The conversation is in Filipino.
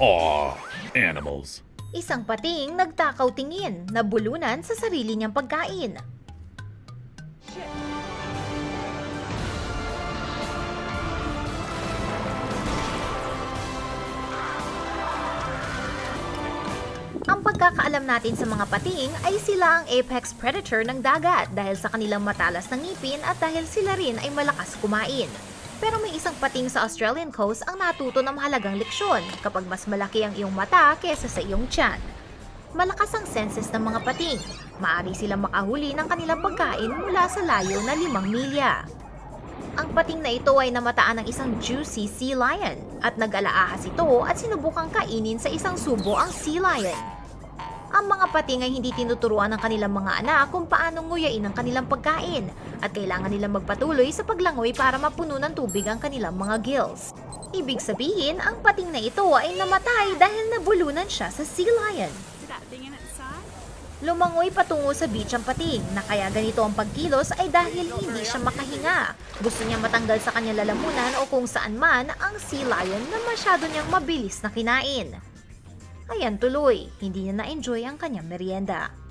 Aw, animals. Isang pating nagtakaw tingin na bulunan sa sarili niyang pagkain. Ang pagkakaalam natin sa mga pating ay sila ang apex predator ng dagat dahil sa kanilang matalas na ngipin at dahil sila rin ay malakas kumain. Pero may isang pating sa Australian coast ang natuto ng mahalagang leksyon kapag mas malaki ang iyong mata kesa sa iyong tiyan. Malakas ang senses ng mga pating. Maari silang makahuli ng kanilang pagkain mula sa layo na limang milya. Ang pating na ito ay namataan ng isang juicy sea lion at nag-alaahas ito at sinubukang kainin sa isang subo ang sea lion. Ang mga pating ay hindi tinuturuan ng kanilang mga anak kung paano nguyain ang kanilang pagkain at kailangan nilang magpatuloy sa paglangoy para mapuno ng tubig ang kanilang mga gills. Ibig sabihin, ang pating na ito ay namatay dahil nabulunan siya sa sea lion. Lumangoy patungo sa beach ang pating na kaya ganito ang pagkilos ay dahil hindi siya makahinga. Gusto niya matanggal sa kanyang lalamunan o kung saan man ang sea lion na masyado niyang mabilis na kinain. Ayan tuloy, hindi niya na-enjoy ang kanyang merienda.